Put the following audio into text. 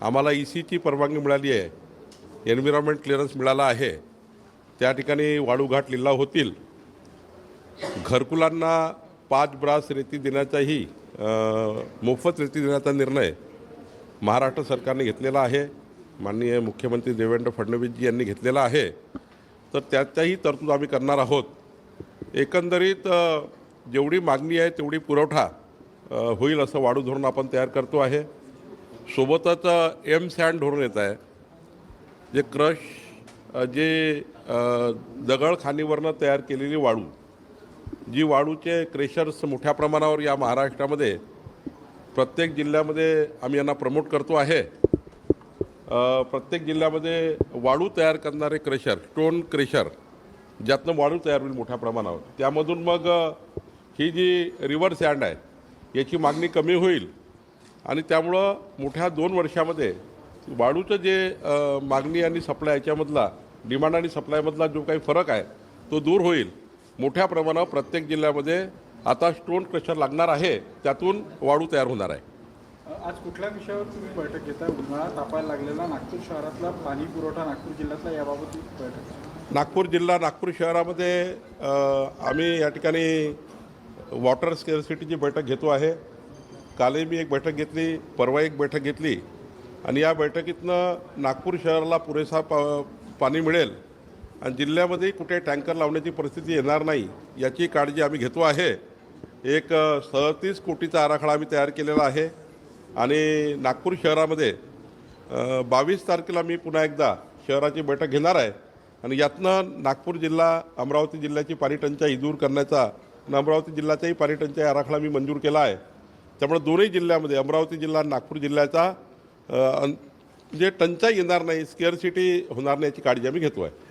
आम्हाला ई सीची परवानगी मिळाली आहे. एन्व्हिरॉन्मेंट क्लिअरन्स मिळाला आहे. त्या ठिकाणी वाळूघाट लिल्ला होतील. घरकुलांना पाच ब्रास रेती देण्याचाही मोफत रेती देण्याचा निर्णय महाराष्ट्र सरकारने घेतलेला आहे. माननीय मुख्यमंत्री देवेंद्र फडणवीसजी यांनी घेतलेला आहे. तर त्याच्याही तरतूद आम्ही करणार आहोत. एकंदरीत जेवढी मागणी आहे तेवढी पुरवठा होईल असं वाढू धोरण आपण तयार करतो आहे. सोबतच एम सँड धोरण येत आहे. जे क्रश जे अ, दगड खाणीवरनं तयार केलेली वाळू जी वाळूचे क्रेशर्स मोठ्या प्रमाणावर या महाराष्ट्रामध्ये प्रत्येक जिल्ह्यामध्ये आम्ही यांना प्रमोट करतो आहे. प्रत्येक जिल्ह्यामध्ये वाळू तयार करणारे क्रेशर स्टोन क्रेशर ज्यातनं वाळू तयार होईल मोठ्या प्रमाणावर. त्यामधून मग ही जी रिव्हर सँड आहे याची मागणी कमी होईल. आणि त्यामुळं मोठ्या दोन वर्षामध्ये वाळूचं जे मागणी आणि सप्लाय याच्यामधला डिमांड आणि सप्लायमधला जो काही फरक आहे तो दूर होईल. मोठ्या प्रमाणावर प्रत्येक जिल्ह्यामध्ये आता स्टोन क्रशर लागणार आहे त्यातून वाळू तयार होणार आहे. आज कुठल्या विषयावर तुम्ही बैठक घेताय? उन्हाळा तापायला लागलेला नागपूर शहरातला पाणी पुरवठा नागपूर जिल्ह्यातला याबाबत बैठक नागपूर जिल्हा नागपूर शहरामध्ये आम्ही या ठिकाणी वॉटर स्केअरसिटीची बैठक घेतो आहे. कालही मी एक बैठक घेतली परवा एक बैठक घेतली. आणि या बैठकीतनं नागपूर शहराला पुरेसा पा पाणी मिळेल. आणि जिल्ह्यामध्ये कुठे टँकर लावण्याची परिस्थिती येणार नाही याची काळजी आम्ही घेतो आहे. एक सदतीस कोटीचा आराखडा आम्ही तयार केलेला आहे. आणि नागपूर शहरामध्ये बावीस तारखेला मी पुन्हा एकदा शहराची बैठक घेणार आहे. आणि यातनं नागपूर जिल्हा अमरावती जिल्ह्याची पाणी टंचाई दूर करण्याचा आणि अमरावती जिल्ह्याचाही पाणी टंचाई आराखडा मी मंजूर केला आहे. त्यामुळे दोन्ही जिल्ह्यामध्ये अमरावती जिल्हा नागपूर जिल्ह्याचा म्हणजे टंचाई येणार नाही स्केअर सिटी होणार नाही याची काळजी आम्ही घेतो आहे